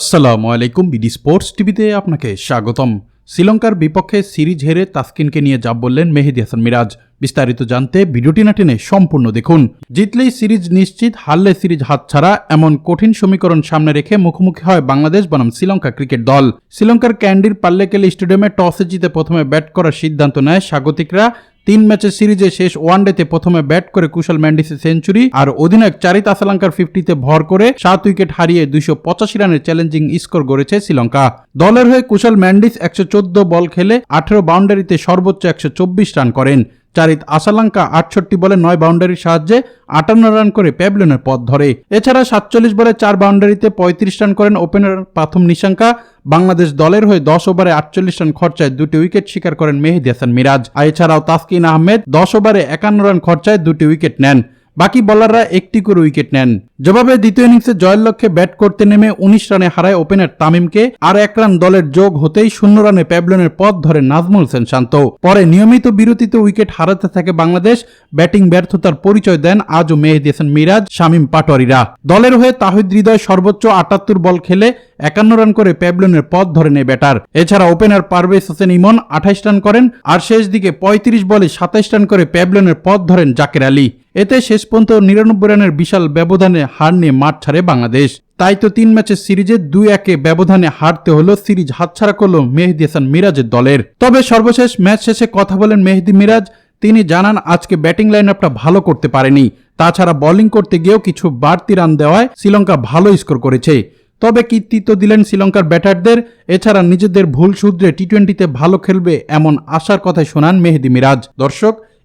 আসসালামু আলাইকুম BD sports টিভিতে আপনাকে স্বাগতম। শ্রীলঙ্কার বিপক্ষে সিরিজ হেরে তাসকিনকে নিয়ে যা বললেন মেহেদি হাসান মিরাজ। বিস্তারিত জানতে ভিডিওটি না টেনে সম্পূর্ণ দেখুন। জিতলেই সিরিজ নিশ্চিত, হারলে সিরিজ হাতছাড়া, এমন কঠিন সমীকরণ সামনে রেখে মুখোমুখি হয় বাংলাদেশ বনাম শ্রীলঙ্কা ক্রিকেট দল। শ্রীলঙ্কার ক্যান্ডির পাল্লেকেল স্টেডিয়ামে টসে জিতে প্রথমে ব্যাট করার সিদ্ধান্ত নেয় স্বাগতিকরা। তিন ম্যাচের সিরিজে শেষ ওয়ানডেতে প্রথমে ব্যাট করে কুশল ম্যান্ডিসে সেঞ্চুরি, আর অধিনায়ক চারিত আসালাঙ্কার ফিফটিতে ভর করে সাত উইকেট হারিয়ে দুইশো পঁচাশি রানের চ্যালেঞ্জিং স্কোর গড়েছে শ্রীলঙ্কা। দলের হয়ে কুশল ম্যান্ডিস একশো চোদ্দ বল খেলে আঠেরো বাউন্ডারিতে সর্বোচ্চ একশো চব্বিশ রান করেন। চারিত আসালাঙ্কা আটষট্টি বলে নয় বাউন্ডারির সাহায্যে আটান্ন রান করে প্যাবলনের পথ ধরে। এছাড়া সাতচল্লিশ বলে চার বাউন্ডারিতে পঁয়ত্রিশ রান করেন ওপেনার প্রাথম নিশাঙ্কা। বাংলাদেশ দলের হয়ে দশ ওভারে আটচল্লিশ রান খরচায় দুটি উইকেট শিকার করেন মেহেদি হাসান মিরাজ। আর এছাড়াও তাসকিন আহমেদ দশ ওভারে একান্ন রান খরচায় দুটি উইকেট নেন। বাকি বলাররা একটি করে উইকেট নেন। জবাবে দ্বিতীয় ইনিংসে জয়ের লক্ষ্যে ব্যাট করতে নেমে উনিশ রানে হারায় ওপেনার তামিমকে, আর এক রান দলের যোগ হতেই শূন্য রানে প্যাবলনের পথ ধরে নাজমুল হোসেন শান্ত। পরে নিয়মিত বিরতিতে উইকেট হারাতে থাকে বাংলাদেশ ব্যাটিং ব্যর্থতার পরিচয় দেন আজও মেহেদি হাসান মিরাজ, শামীম পাটোয়ারিরা। দলের হয়ে তাহিদ হৃদয় সর্বোচ্চ আটাত্তর বল খেলে একান্ন রান করে প্যাবলনের পথ ধরে নেয় ব্যাটার এছাড়া ওপেনার পারভেজ হোসেন ইমন আঠাইশ রান করেন, আর শেষ দিকে পঁয়ত্রিশ বলে সাতাইশ রান করে প্যাবলনের পথ ধরেন জাকের আলী। এতে শেষ পর্যন্ত নিরানব্বই রানের বিশাল ব্যবধানে হার নিয়ে মাঠ ছাড়ে বাংলাদেশ। তাই তো তিন ম্যাচের সিরিজে দুই একে ব্যবধানে হারতে হলো সিরিজ হাতছাড়া করল মেহেদি হাসান মিরাজের দলের। তবে সর্বশেষ ম্যাচ শেষে কথা বলেন মেহেদি মিরাজ, তিনি জানান আজকে ব্যাটিং লাইন আপটা ভালো করতে পারেনি। তাছাড়া বোলিং করতে গিয়েও কিছু বাড়তি রান দেওয়ায় শ্রীলঙ্কা ভালো স্কোর করেছে। তবে কৃতিত্ব দিলেন শ্রীলঙ্কার ব্যাটারদের, এছাড়া নিজেদের ভুল শুধরে টি টোয়েন্টিতে ভালো খেলবে এমন আশার কথাই শোনান মেহেদি মিরাজ। দর্শক